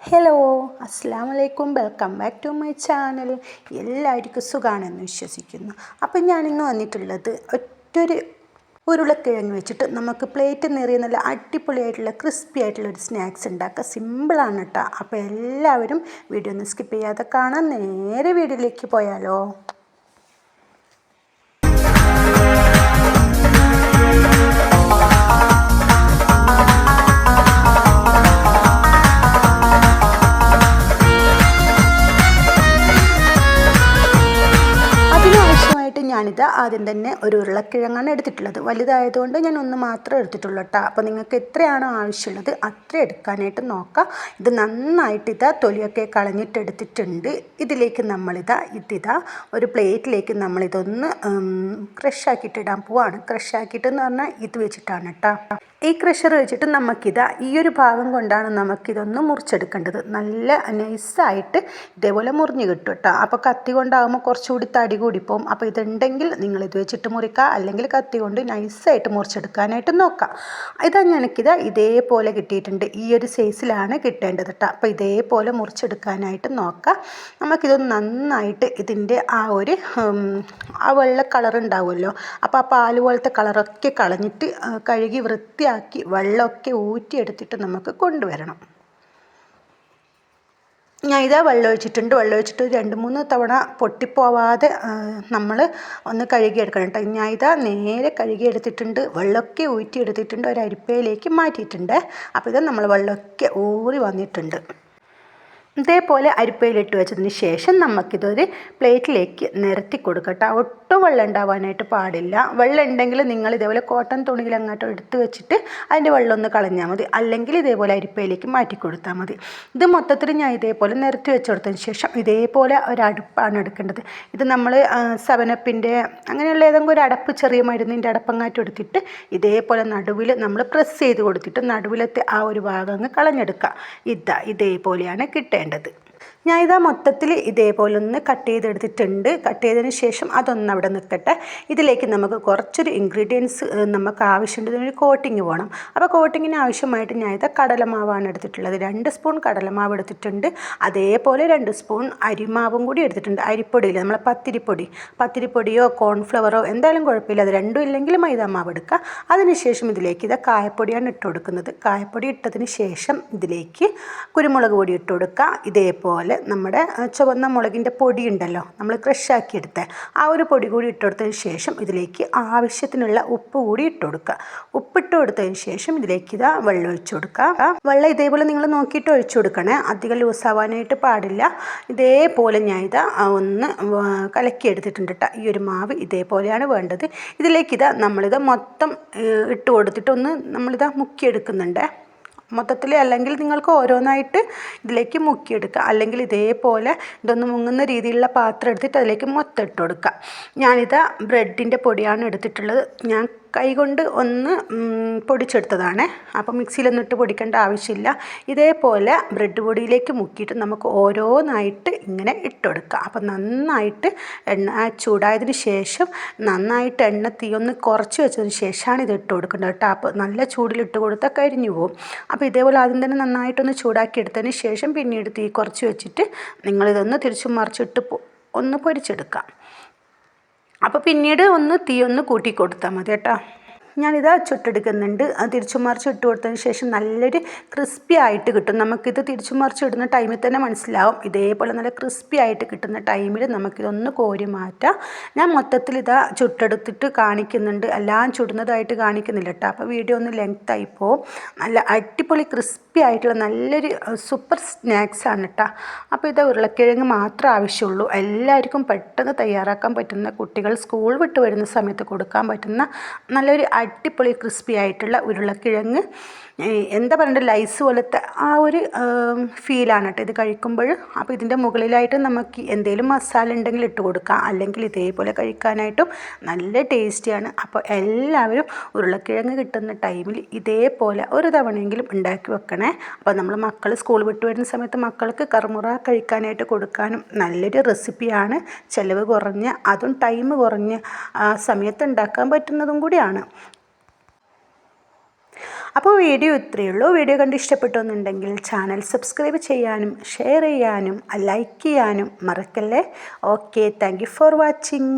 Hello അസ്സാം വലൈക്കും welcome back to my channel എല്ലാവർക്കും സുഖമാണെന്ന് വിശ്വസിക്കുന്നു. അപ്പം ഞാനിന്ന് വന്നിട്ടുള്ളത് ഒറ്റൊരു ഉരുളക്കിഴങ്ങ് വെച്ചിട്ട് നമുക്ക് പ്ലേറ്റ് നിറയെ നല്ല അടിപൊളിയായിട്ടുള്ള ക്രിസ്പി ആയിട്ടുള്ള ഒരു സ്നാക്സ് ഉണ്ടാക്കുക സിമ്പിളാണ് കേട്ടോ അപ്പോൾ എല്ലാവരും വീഡിയോ ഒന്ന് സ്കിപ്പ് ചെയ്യാതെ കാണാൻ നേരെ വീഡിയോയിലേക്ക് പോയാലോ? ഞാനിത് ആദ്യം തന്നെ ഒരു ഉരുളക്കിഴങ്ങാണ് എടുത്തിട്ടുള്ളത്. വലുതായതുകൊണ്ട് ഞാൻ ഒന്ന് മാത്രമേ എടുത്തിട്ടുള്ളൂ കേട്ടോ അപ്പോൾ നിങ്ങൾക്ക് എത്രയാണോ ആവശ്യമുള്ളത് അത്ര എടുക്കാനായിട്ട് നോക്കാം. ഇത് നന്നായിട്ട് ഇതാ തൊലിയൊക്കെ കളഞ്ഞിട്ട് എടുത്തിട്ടുണ്ട്. ഇതിലേക്ക് നമ്മളിതാ ഇതിതാ ഒരു പ്ലേറ്റിലേക്ക് നമ്മളിതൊന്ന് ക്രഷാക്കിയിട്ട് ഇടാൻ പോവാണ്. ക്രഷാക്കിയിട്ടെന്ന് പറഞ്ഞാൽ ഇത് വെച്ചിട്ടാണ് കേട്ടോ ഈ ക്രഷർ വെച്ചിട്ട് നമുക്കിതാ ഈ ഒരു ഭാഗം കൊണ്ടാണ് നമുക്കിതൊന്ന് മുറിച്ചെടുക്കേണ്ടത്. നല്ല നൈസായിട്ട് ഇതേപോലെ മുറിഞ്ഞ് കിട്ടും കേട്ടോ അപ്പോൾ കത്തി കൊണ്ടാകുമ്പോൾ കുറച്ചുകൂടി തടി കൂടി കൂടിപ്പോവും. അപ്പോൾ ഇതുണ്ടെങ്കിൽ നിങ്ങൾ ഇത് വെച്ചിട്ട് മുറിക്കുക. അല്ലെങ്കിൽ കത്തി കൊണ്ട് നൈസായിട്ട് മുറിച്ചെടുക്കാനായിട്ട് നോക്കാം ഇതാ എനിക്കിത് ഇതേപോലെ കിട്ടിയിട്ടുണ്ട്. ഈ ഒരു സൈസിലാണ് കിട്ടേണ്ടത് കേട്ടോ അപ്പോൾ ഇതേപോലെ മുറിച്ചെടുക്കാനായിട്ട് നോക്കാം നമുക്കിതൊന്ന് നന്നായിട്ട് ഇതിന്റെ ആ ഒരു ആ വെള്ള കളർ ഉണ്ടാവുമല്ലോ. അപ്പോൾ ആ പാൽ പോലത്തെ കളറൊക്കെ കളഞ്ഞിട്ട് കഴുകി വൃത്തി വൃത്തിയാക്കി വെള്ളമൊക്കെ ഊറ്റിയെടുത്തിട്ട് നമുക്ക് കൊണ്ടുവരണം. ഞാൻ ഇതാ വെള്ളം ഒഴിച്ചിട്ടുണ്ട് വെള്ളം ഒഴിച്ചിട്ട് രണ്ട് മൂന്ന് തവണ പൊട്ടിപ്പോവാതെ നമ്മൾ ഒന്ന് കഴുകിയെടുക്കണം കേട്ടോ. ഞാൻ ഇതാ നേരെ കഴുകിയെടുത്തിട്ടുണ്ട്. വെള്ളമൊക്കെ ഊറ്റിയെടുത്തിട്ടുണ്ട്. ഒരു അരിപ്പയിലേക്ക് മാറ്റിയിട്ടുണ്ട്. അപ്പോൾ ഇത് നമ്മൾ വെള്ളമൊക്കെ ഊറി വന്നിട്ടുണ്ട്. ഇതേപോലെ അരിപ്പയിലിട്ട് വെച്ചതിന് ശേഷം നമുക്കിതൊരു പ്ലേറ്റിലേക്ക് നിരത്തി കൊടുക്കട്ടെ. ഒട്ടും വെള്ളം ഉണ്ടാവാനായിട്ട് പാടില്ല. വെള്ളം ഉണ്ടെങ്കിൽ നിങ്ങൾ ഇതേപോലെ കോട്ടൺ തുണിയിൽ അങ്ങോട്ട് എടുത്ത് വെച്ചിട്ട് അതിന്റെ വെള്ളം ഒന്ന് കളഞ്ഞാൽ മതി. അല്ലെങ്കിൽ ഇതേപോലെ അരിപ്പയിലേക്ക് മാറ്റി കൊടുത്താൽ മതി. ഇത് മൊത്തത്തിൽ ഞാൻ ഇതേപോലെ നിരത്തി വെച്ചെടുത്തതിന് ശേഷം ഇതേപോലെ ഒരു അടുപ്പാണ് എടുക്കേണ്ടത്. ഇത് നമ്മൾ സെവനപ്പിന്റെ അങ്ങനെയുള്ള ഏതെങ്കിലും ഒരു അടപ്പ് ചെറിയ മരുന്നിന്റെ അടപ്പങ്ങാറ്റ് എടുത്തിട്ട് ഇതേപോലെ നടുവിൽ നമ്മൾ പ്രസ് ചെയ്ത് കൊടുത്തിട്ട് നടുവിലത്തെ ആ ഒരു ഭാഗം അങ്ങ് കളഞ്ഞെടുക്കുക ഇതാ ഇതേപോലെയാണ് കിട്ടേണ്ടത്. വേണ്ടത് ഞാൻ ഇതാ മൊത്തത്തിൽ ഇതേപോലെ ഒന്ന് കട്ട് ചെയ്തെടുത്തിട്ടുണ്ട്. കട്ട് ചെയ്തതിന് ശേഷം അതൊന്ന് അവിടെ നിൽക്കട്ടെ ഇതിലേക്ക് നമുക്ക് കുറച്ചൊരു ഇൻഗ്രീഡിയൻസ് നമുക്ക് ആവശ്യമുണ്ട്. ഒരു കോട്ടിങ് വേണം. അപ്പോൾ കോട്ടിങ്ങിന് ആവശ്യമായിട്ട് ഞാൻ ഇത് കടലമാവാണ് എടുത്തിട്ടുള്ളത്. രണ്ട് സ്പൂൺ കടലമാവ് എടുത്തിട്ടുണ്ട്. അതേപോലെ രണ്ട് സ്പൂൺ അരിമാവും കൂടി എടുത്തിട്ടുണ്ട്. അരിപ്പൊടിയിൽ നമ്മളെ പത്തിരിപ്പൊടി. പത്തിരിപ്പൊടിയോ കോൺഫ്ലവറോ എന്തായാലും കുഴപ്പമില്ല. അത് രണ്ടും ഇല്ലെങ്കിൽ മൈദാമാവ് എടുക്കുക. അതിനുശേഷം ഇതിലേക്ക് ഇത് കായപ്പൊടിയാണ് ഇട്ട് കൊടുക്കുന്നത്. കായപ്പൊടി ഇട്ടതിന് ശേഷം ഇതിലേക്ക് കുരുമുളക് പൊടി ഇട്ട് കൊടുക്കുക. ഇതേപോലെ നമ്മുടെ ചുവന്ന മുളകിന്റെ പൊടി ഉണ്ടല്ലോ നമ്മൾ ക്രഷാക്കി എടുത്ത ആ ഒരു പൊടി കൂടി ഇട്ടുകൊടുത്തതിന് ശേഷം ഇതിലേക്ക് ആവശ്യത്തിനുള്ള ഉപ്പ് കൂടി ഇട്ട് കൊടുക്കുക ഉപ്പിട്ട് കൊടുത്തതിന് ശേഷം ഇതിലേക്ക് ഇതാ വെള്ളം ഒഴിച്ചു കൊടുക്കുക. വെള്ളം ഇതേപോലെ നിങ്ങൾ നോക്കിയിട്ട് ഒഴിച്ചു കൊടുക്കണേ. അധികം ലൂസ് ആവാനായിട്ട് പാടില്ല. ഇതേപോലെ ഞാൻ ഇതാ ഒന്ന് കലക്കി എടുത്തിട്ടുണ്ട് കേട്ടോ ഈ ഒരു മാവ് ഇതേപോലെയാണ് വേണ്ടത്. ഇതിലേക്ക് ഇതാ നമ്മളിത് മൊത്തം ഇട്ട് കൊടുത്തിട്ട് ഒന്ന് നമ്മളിതാ മുക്കിയെടുക്കുന്നുണ്ട്. മൊത്തത്തിൽ അല്ലെങ്കിൽ നിങ്ങൾക്ക് ഓരോന്നായിട്ട് ഇതിലേക്ക് മുക്കിയെടുക്കുക. അല്ലെങ്കിൽ ഇതേപോലെ ഇതൊന്ന് മുങ്ങുന്ന രീതിയിലുള്ള പാത്രം എടുത്തിട്ട് അതിലേക്ക് മൊത്തം ഇട്ട് കൊടുക്കുക. ഞാനിത് ബ്രെഡിന്റെ പൊടിയാണ് എടുത്തിട്ടുള്ളത്. ഞാൻ കൈകൊണ്ട് ഒന്ന് പൊടിച്ചെടുത്തതാണ്. അപ്പോൾ മിക്സിയിലൊന്നും ഇട്ട് പൊടിക്കേണ്ട ആവശ്യമില്ല. ഇതേപോലെ ബ്രെഡ് പൊടിയിലേക്ക് മുക്കിയിട്ട് നമുക്ക് ഓരോന്നായിട്ട് ഇങ്ങനെ ഇട്ടെടുക്കാം. അപ്പോൾ നന്നായിട്ട് എണ്ണ ചൂടായതിന് ശേഷം നന്നായിട്ട് എണ്ണ തീ ഒന്ന് കുറച്ച് വെച്ചതിന് ശേഷമാണ് ഇത് ഇട്ട് കൊടുക്കേണ്ടത് കേട്ടോ. അപ്പോൾ നല്ല ചൂടിൽ ഇട്ട് കൊടുത്താൽ കരിഞ്ഞു പോകും അപ്പോൾ ഇതേപോലെ ആദ്യം തന്നെ നന്നായിട്ടൊന്ന് ചൂടാക്കി എടുത്തതിന് ശേഷം പിന്നീട് തീ കുറച്ച് വെച്ചിട്ട് നിങ്ങളിതൊന്ന് തിരിച്ചും മറിച്ചിട്ട് ഒന്ന് പൊരിച്ചെടുക്കാം. അപ്പോൾ പിന്നീട് ഒന്ന് തീ ഒന്ന് കൂട്ടി കൊടുത്താൽ മതി കേട്ടോ. ഞാനിത് ചുട്ടെടുക്കുന്നുണ്ട്. തിരിച്ചു മറിച്ച് ഇട്ട് കൊടുത്തതിന് ശേഷം നല്ലൊരു ക്രിസ്പി ആയിട്ട് കിട്ടും. നമുക്കിത് തിരിച്ചു മറിച്ച് ഇടുന്ന ടൈമിൽ തന്നെ മനസ്സിലാവും. ഇതേപോലെ നല്ല ക്രിസ്പി ആയിട്ട് കിട്ടുന്ന ടൈമിൽ നമുക്കിതൊന്ന് കോരി മാറ്റാം. ഞാൻ മൊത്തത്തിൽ ഇതാ ചുട്ടെടുത്തിട്ട് കാണിക്കുന്നുണ്ട്. എല്ലാം ചുടുന്നതായിട്ട് കാണിക്കുന്നില്ല കേട്ടോ അപ്പോൾ വീഡിയോ ഒന്ന് ലെങ്ത് ആയി പോവും. നല്ല അടിപൊളി ക്രിസ്പി ആയിട്ടുള്ള നല്ലൊരു സൂപ്പർ സ്നാക്സ് ആണ് കേട്ടോ അപ്പോൾ ഇത് ഉരുളക്കിഴങ്ങ് മാത്രം ആവശ്യമുള്ളൂ. എല്ലാവർക്കും പെട്ടെന്ന് തയ്യാറാക്കാൻ പറ്റുന്ന കുട്ടികൾ സ്കൂൾ വിട്ട് വരുന്ന സമയത്ത് കൊടുക്കാൻ പറ്റുന്ന നല്ലൊരു അടിപൊളി ക്രിസ്പി ആയിട്ടുള്ള ഉരുളക്കിഴങ്ങ്. എന്താ പറയണ്ടത് ലൈസ് പോലത്തെ ആ ഒരു ഫീലാണ് കേട്ടോ ഇത് കഴിക്കുമ്പോൾ. അപ്പോൾ ഇതിന്റെ മുകളിലായിട്ട് നമുക്ക് എന്തെങ്കിലും മസാല ഉണ്ടെങ്കിൽ ഇട്ട് കൊടുക്കാം. അല്ലെങ്കിൽ ഇതേപോലെ കഴിക്കാനായിട്ടും നല്ല ടേസ്റ്റിയാണ്. അപ്പോൾ എല്ലാവരും ഉരുളക്കിഴങ്ങ് കിട്ടുന്ന ടൈമിൽ ഇതേപോലെ ഒരു തവണയെങ്കിലും ഉണ്ടാക്കി വെക്കണേ. അപ്പോൾ നമ്മൾ മക്കൾ സ്കൂൾ വിട്ട് വരുന്ന സമയത്ത് മക്കൾക്ക് കറുമുറ കഴിക്കാനായിട്ട് കൊടുക്കാനും നല്ലൊരു റെസിപ്പിയാണ്. ചിലവ് കുറഞ്ഞ അതും ടൈം കുറഞ്ഞ സമയത്ത് ഉണ്ടാക്കാൻ പറ്റുന്നതും കൂടിയാണ്. അപ്പോൾ വീഡിയോ ഇത്രയേ ഉള്ളൂ. വീഡിയോ കണ്ട് ഇഷ്ടപ്പെട്ടു ചാനൽ സബ്സ്ക്രൈബ് ചെയ്യാനും ഷെയർ ചെയ്യാനും ലൈക്ക് ചെയ്യാനും മറക്കല്ലേ? Okay thank for watching.